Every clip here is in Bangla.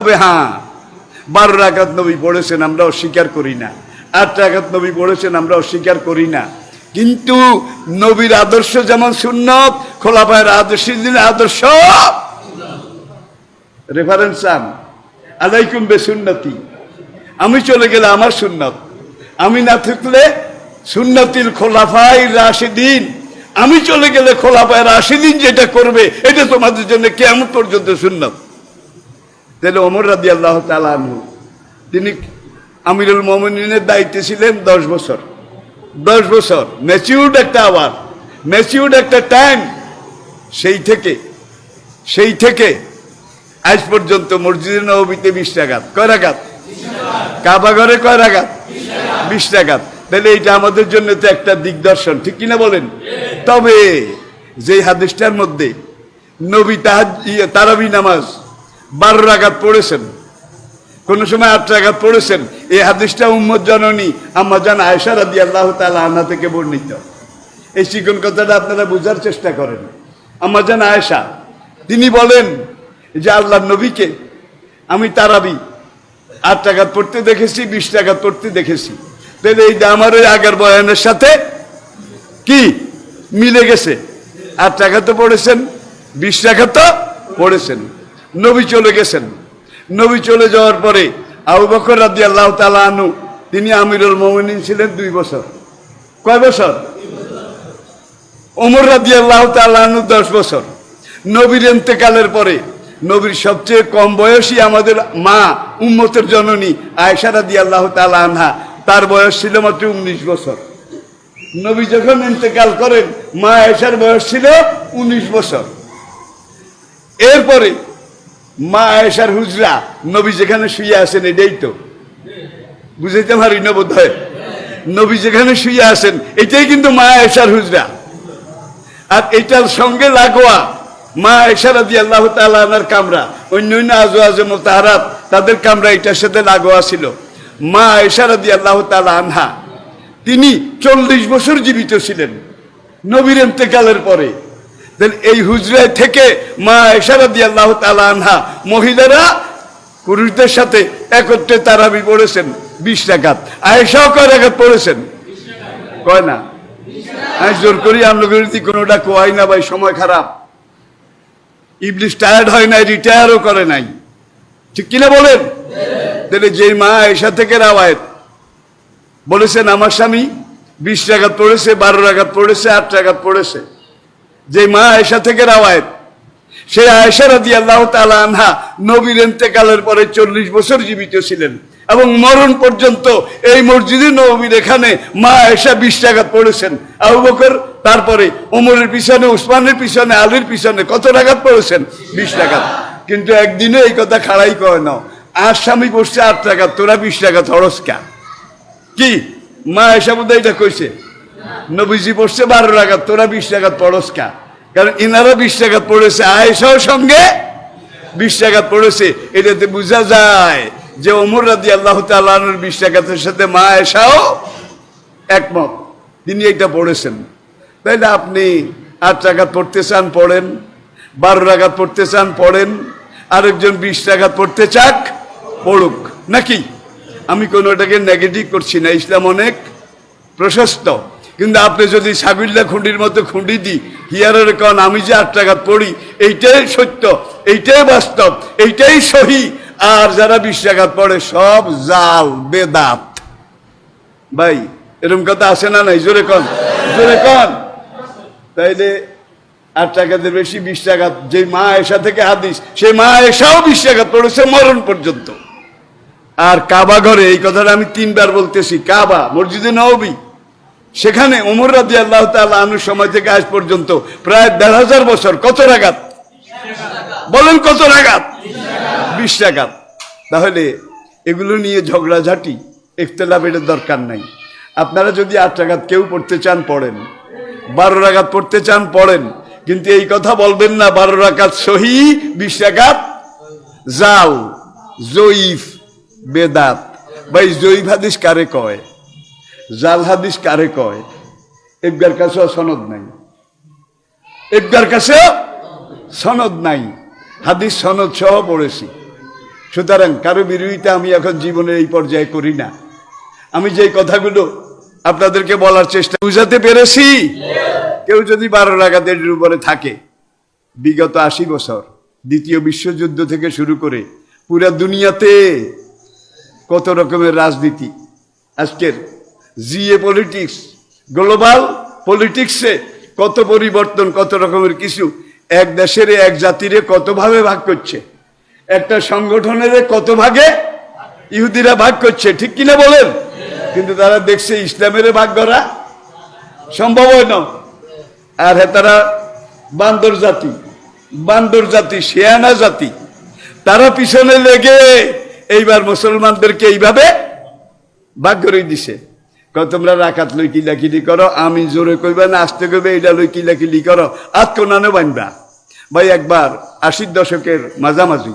তবে হ্যাঁ। বারো রাকাত নবী পড়েছেন আমরা অস্বীকার করি না। আট রাকাত নবী পড়েছেন আমরা অস্বীকার করি না। কিন্তু নবীর আদর্শ যেমন সুন্নত, খোলাফায়ের আদর্শ আদর্শ। রেফারেন্স চান আলাইকুম বে সুন্নতি আমি চলে গেলে আমার সুন্নত। আমি না থাকলে সুন্নতিল খোলাফাই রাশিদিন। আমি চলে গেলে খোলাফায় রাশিদিন যেটা করবে, এটা তোমাদের জন্য কেমন পর্যন্ত সুন্নত। তাহলে ওমর রাদি আল্লাহ তালু তিনি আমিরুল মোমিনের দায়িত্বে ছিলেন দশ বছর। দশ বছর ম্যাচিউর্ড একটা আবার ম্যাচিউর্ড একটা টাইম সেই থেকে সেই থেকে আজ পর্যন্ত মসজিদে নবীতে বিশ টাকাত কয় রাখাত কাবা ঘরে কয় রাখাত বিশ টাকাত তাহলে এইটা আমাদের জন্য তো একটা দিগদর্শন ঠিক কিনা বলেন? তবে যে হাদিসটার মধ্যে নবী তাহাজ ইয়ে, তারাবি নামাজ বারো রাগাত পড়েছেন। কোন সময় আট রাগাত পড়েছেন। এই হাদিসটা উম্মদ জননী, আম্মা জান আয়সা রাদি আল্লাহ তালা আনা থেকে বর্ণিত। এই চিকন কথাটা আপনারা বোঝার চেষ্টা করেন। আম্মা জান আয়েশা, তিনি বলেন যে আল্লাহ নবীকে আমি তারাবি, আট টাকা পড়তে দেখেছি, বিশ টাকা পড়তে দেখেছি। তাহলে এই আমার ওই আগের বয়ানের সাথে কি মিলে গেছে? আট টাকা তো পড়েছেন, বিশ টাকা তো পড়েছেন। নবী চলে গেছেন। নবী চলে যাওয়ার পরে আবু বকর রাদি আল্লাহ তালা আনু তিনি আমিরুল মোমিনিন ছিলেন দুই বছর। কয় বছর? ওমর রাদি আল্লাহ তালু দশ বছর। নবীর এন্তেকালের পরে নবীর সবচেয়ে কম বয়সী আমাদের মা উম্মতের জননী আয়সা রাদি আল্লাহ আনহা, তার বয়স ছিল মাত্র উনিশ বছর। নবী যখন ইন্তেকাল করেন, মা আয়সার বয়স ছিল উনিশ বছর। এরপরে মা আয়েশার হুজরা, নবী যেখানে শুয়ে আছেন এটাই তো। বুঝাইতে পারি না বোধ হয় নবী যেখানে শুয়ে আছেন, এটাই কিন্তু মা আয়েশার হুজরা। আর এটার সঙ্গে লাগোয়া মা আয়েশা রাদি আল্লাহ তালার কামরা অন্য অন্য আজো আজম তাহারাত তাদের কামরা এটার সাথে লাগোয়া ছিল। মা আয়েশা রাদি আল্লাহ তালা আনহা, তিনি চল্লিশ বছর জীবিত ছিলেন, নবীর এন্তেকালের পরে। দেন এই হুজরায় থেকে মা এশারাদি আল্লাহ তালা আনহা মহিলারা পুরুষদের সাথে একত্রে তারাবি পড়েছেন বিশ টাকাত আয়েশাও কয় টাকাত পড়েছেন? কয় না? জোর করি আমরা কোনোটা কোয়াই না ভাই, সময় খারাপ। ইবলিশ টায়ার্ড হয় নাই রিটায়ারও করে নাই। ঠিক কিনা বলেন? তাহলে যে মা এসা থেকে রাওয়ায়ত বলেছেন, আমার স্বামী বিশ টাকাত পড়েছে, বারো টাকাত পড়েছে, আট টাকাত পড়েছে। যে মা আয়সা থেকে রাওয়ায়ত, সেই আয়সা রাদি আল্লাহ তালা আনহা নবীর এন্তেকালের পরে চল্লিশ বছর জীবিত ছিলেন এবং মরণ পর্যন্ত এই মসজিদে নবীর এখানে মা আয়সা বিশ টাকা পড়েছেন। আবু বকর তারপরে, ওমরের পিছনে, উসমানের পিছনে, আলীর পিছনে কত টাকা পড়েছেন? বিশ টাকা। কিন্তু একদিনে এই কথা খাড়াই করে নাও আর স্বামী পড়ছে আট টাকা, তোরা বিশ টাকা থরসকা কি? মা আয়সা বোধ এটা কইছে? নবীজি পড়ছে বারো টাকা, তোরা বিশ টাকা পড়সকা কারণ ইনারা বিশ টাকা পড়েছে, আয়েশাও সঙ্গে বিশ টাকা পড়েছে। এটাতে বোঝা যায় যে ওমর রাদি আল্লাহ তালুর বিশ টাকাতের সাথে মা আয়েশাও একমত। তিনি এটা পড়েছেন। তাইলে আপনি আট টাকা পড়তে চান, পড়েন। বারো টাকা পড়তে চান, পড়েন। আরেকজন বিশ টাকা পড়তে চাক, পড়ুক। নাকি? আমি কোনোটাকে নেগেটিভ করছি না। ইসলাম অনেক প্রশস্ত। কিন্তু আপনি যদি সাবিল্লা খুঁটির মতো খুঁটি দিই, হিয়ারের কন, আমি যে আট টাকা পড়ি, এইটাই সত্য, এইটাই বাস্তব, এইটাই সহি। আর যারা বিশ টাকা পড়ে, সব জাল, বেদাত। ভাই এরকম কথা আসে না নাই? জোরে কন জোরে কন। তাইলে আট টাকাতে বেশি বিশ টাকা যে মা এসা থেকে হাদিস, সেই মা এসাও বিশ টাকা পড়েছে মরণ পর্যন্ত। আর কাবা ঘরে, এই কথাটা আমি তিনবার বলতেছি, কাবা, মসজিদে নবী। সেখানে ওমর রাজি আল্লাহ আনুর সময় থেকে আজ পর্যন্ত প্রায় দেড় হাজার বছর কত রাগাত? বলেন কত রাগাত? বিশ টাকাত তাহলে এগুলো নিয়ে ঝগড়াঝাটি, ইখতলাফের দরকার নাই। আপনারা যদি আট টাকাত কেউ পড়তে চান, পড়েন। বারো রাগাত পড়তে চান, পড়েন। কিন্তু এই কথা বলবেন না, বারো রাকাত সহি, বিশ টাকাত জাল জয়ীফ, বেদাত। ভাই, জয়ীফ হাদিস কারে কয়? জাল হাদিস কারে কয়? এবগার কাছেও সনদ নাই। এবগার কাছেও সনদ নাই। হাদিস সনদ সহ পড়েছি। সুতরাং কারও বিরোধিতা আমি এখন জীবনের এই পর্যায়ে করি না। আমি যে কথাগুলো আপনাদেরকে বলার চেষ্টা বুঝাতে পেরেছি, কেউ যদি বারো রাগাতের উপরে থাকে, বিগত আশি বছর, দ্বিতীয় বিশ্বযুদ্ধ থেকে শুরু করে পুরা দুনিয়াতে কত রকমের রাজনীতি, আজকের জিএ পলিটিক্স, গ্লোবাল পলিটিক্সে কত পরিবর্তন, কত রকমের কিছু, এক দেশের এক জাতিরে কত ভাবে ভাগ করছে? একটা সংগঠনের কত ভাগে ইহুদিরা ভাগ করছে, ঠিক কিনা বলেন? কিন্তু তারা দেখছে ইসলামের ভাগ করা সম্ভব হয় না। আর হ্যাঁ তারা বান্দর জাতি বান্দর জাতি, শেয়ানা জাতি, তারা পিছনে লেগে এইবার মুসলমানদেরকে এইভাবে ভাগ করে দিছে। তোমরা রাকাত লই কিলাকিলি করো, আমি জোরে কইবা না আসতে কইবে এটা লই কিলাকিলি করো, আত কোনানে বানবা ভাই, একবার আশির দশকের মাঝামাঝি।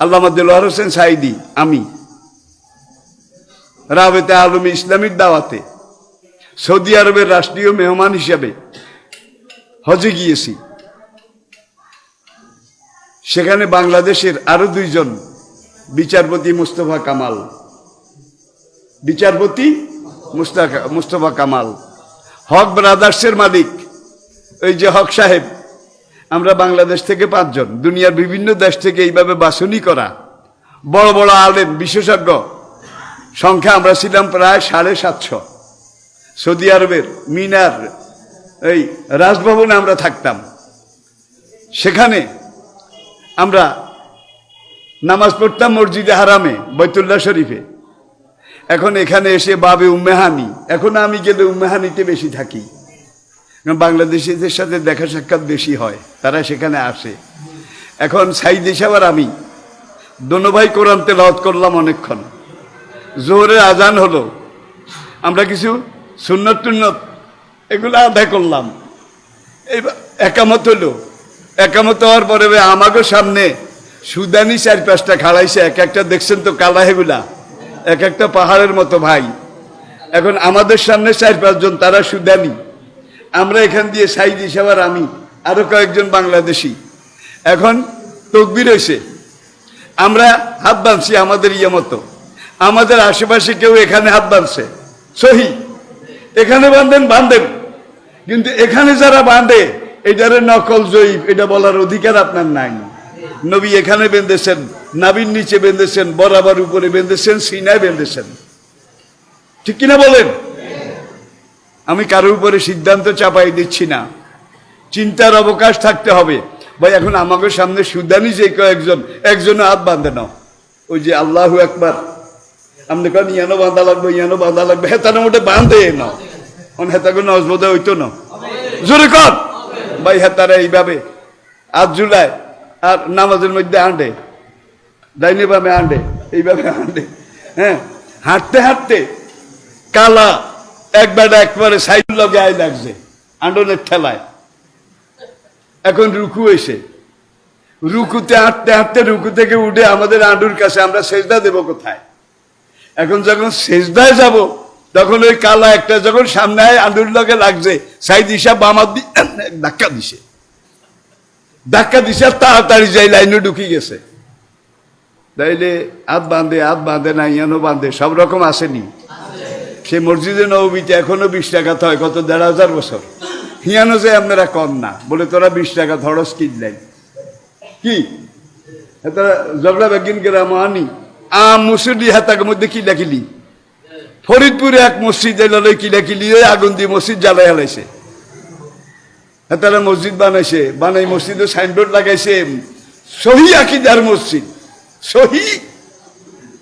আল্লাহ দিলওয়ার হোসেন সাইদি আমি। রাবেতে আলম ইসলামিক দাওয়াতে সৌদি আরবের রাষ্ট্রীয় মেহমান হিসাবে হজে গিয়েছি। সেখানে বাংলাদেশের আরও দুইজন বিচারপতি মুস্তফা কামাল বিচারপতি মুস্তফা কামাল, হক ব্রাদার্সের মালিক ওই যে হক সাহেব, আমরা বাংলাদেশ থেকে পাঁচজন, দুনিয়ার বিভিন্ন দেশ থেকে এইভাবে বাছনি করা, বড় বড় আলেম, বিশেষজ্ঞ, সংখ্যা আমরা ছিলাম প্রায় সাড়ে সাতশো। সৌদি আরবের মিনার, এই রাজভবনে আমরা থাকতাম। সেখানে আমরা নামাজ পড়তাম মসজিদে হারামে, বৈতুল্লাহ শরীফে। এখন এখানে এসে বাবে উম্মেহানি। এখন আমি গেলে উম্মেহানিতে বেশি থাকি। বাংলাদেশিদের সাথে দেখা সাক্ষাৎ বেশি হয়, তারা সেখানে আসে। এখন সাইদ হিসাবার আমি, দোনো ভাই কোরআন করলাম অনেকক্ষণ। জোহরের আজান হলো। আমরা কিছু সুন্নত টুন্নত এগুলো আদায় করলাম। এইবার একামত হলো। একামত হওয়ার পরে আমাকে সামনে সুদানি চার পাঁচটা খাড়াইছে, এক একটা দেখছেন তো কালা হেগুলা এক একটা পাহাড়ের মতো ভাই। এখন আমাদের সামনে চার পাঁচজন, তারা সুদানি আমরা এখান দিয়ে সাইদ হিসাবার আমি, আরও কয়েকজন বাংলাদেশি। এখন তকবির হয়েছে আমরা হাত বাঁধছি আমাদের ইয়ে মতো। আমাদের আশেপাশে কেউ এখানে হাত বাঁধছে। সহি। এখানে বাঁধেন বাঁধেন। কিন্তু এখানে যারা বাঁধে, এটারে নকল জয়ীব এটা বলার অধিকার আপনার নাই। নবী এখানে বেঁধেছেন, নাবির নিচে বেঁধেছেন, বরাবর উপরে বেঁধেছেন, সিনায় বেঁধেছেন। ঠিক কিনা বলেন? আমি কারোর উপরে সিদ্ধান্ত চাপাই দিচ্ছি না। চিন্তার অবকাশ থাকতে হবে। ভাই, এখন আমাকে সামনে সুদানি যে কয়েকজন একজনে হাত বাঁধে নাও ওই যে আল্লাহ একবার আপনি কেন ইয়ানো বাঁধা লাগবে, ইয়ানো বাঁধা লাগবে। হেতানোর মধ্যে বাঁধে নাও অন হেতাকে নজবোধে হইতো না। জোরে কর। ভাই হেতারা এইভাবে। আজ জুলাই আর নামাজের মধ্যে আন্ডে। ডাইনে বামে আন্ডে এইভাবে আন্ডে। হ্যাঁ হাঁটতে হাঁটতে কালা একবার একবারে সাইড আয় লাগছে, আন্ডনের ঠেলায়। এখন রুকু এসে রুকুতে হাঁটতে হাঁটতে রুকু থেকে উঠে আমাদের আন্ডুর কাছে আমরা সেজদা দেব কোথায়? এখন যখন সেজদায় যাব, তখন ওই কালা একটা যখন সামনে আয়, আন্ডুর লগে লাগছে, সাইদ হিসাব বামার দি ধাক্কা দিছে। ধাক্কা দিছে তাড়াতাড়ি যাই লাইনে ঢুকি গেছে। তাইলে হাত বাঁধে হাত বাঁধে না ইয়ানো বাঁধে, সব রকম আসেনি। সে মসজিদে নবীতে এখনও বিশ টাকা হয় কত দেড় হাজার বছর। হিয়ানো যে আপনারা কম না, বলে তোরা বিশ টাকা ধরস কিনলেন কি? তারা জগড়া বেগিন গ্রাম আনি। আম মুসুদি হাতাকের মধ্যে কি লেখিলি? ফরিদপুরে এক মসজিদ কি ওই আগুন দিয়ে মসজিদ জ্বালাই হেলাইছে। তারা মসজিদ বানাইছে বানাই মসজিদে সাইনবোর্ড লাগাইছে সহি আকিদার মসজিদ সহি।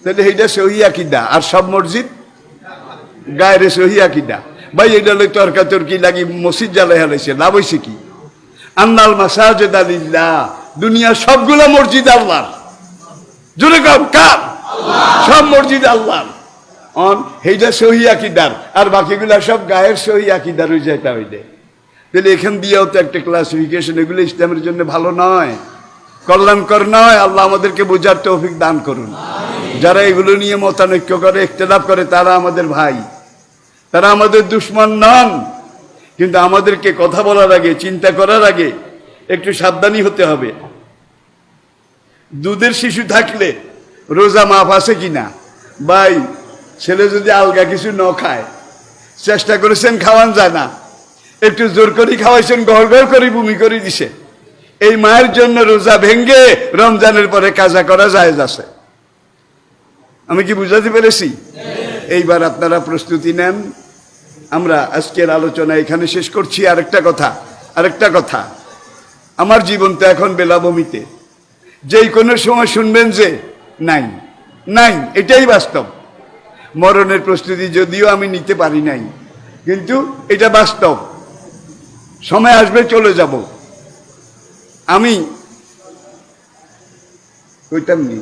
তাহলে এইটা সহি আকিদা আর সব মসজিদ গায়ের সহি আকিদা। ভাই এটা লই তর্কা তর্কি লাগি মসজিদ জ্বালাই হেলাইছে লাভ হয়েছে কি? আন্নাল মাসাজেদ আলিল্লাহ দুনিয়ার সবগুলা মসজিদ আল্লাহ জোরে কম কার? সব মসজিদ আল্লাহ অন সেইটা সহি আকিদার আর বাকিগুলা সব গায়ের সহি আকিদার হয়ে যায় তাহলে তাহলে এখান দিয়েও তো একটা ক্লাসিফিকেশন এগুলো ইসলামের জন্য ভালো নয়। কল্যাণকর নয়, আল্লাহ আমাদেরকে বোঝার তৌফিক দান করুন। যারা এগুলো নিয়ে মতানৈক্য করে, ইখতলাফ করে, তারা আমাদের ভাই। তারা আমাদের দুশ্মন নন। কিন্তু আমাদেরকে কথা বলার আগে, চিন্তা করার আগে একটু সাবধানী হতে হবে। দুধের শিশু থাকলে রোজা মাফ আছে কিনা? ভাই, ছেলে যদি আলগা কিছু ন খায়, চেষ্টা করেছেন, খাওয়ান যায় না। একটু জোর করে খাওয়াইছেন গড় গড় করে, বমি করে দিছে। এই মায়ের জন্য রোজা ভেঙ্গে রমজানের পরে কাজা করা যায় আছে। আমি কি বুঝাতে পেরেছি? এইবার আপনারা প্রস্তুতি নেন। আমরা আজকের আলোচনা এখানে শেষ করছি। আরেকটা কথা আরেকটা কথা। আমার জীবন তো এখন বেলাভূমিতে যেই কোনো সময় শুনবেন যে, নাই নাই, এটাই বাস্তব। মরণের প্রস্তুতি যদিও আমি নিতে পারি নাই, কিন্তু এটা বাস্তব। সময় আসবে চলে যাব। আমি কইতাম নি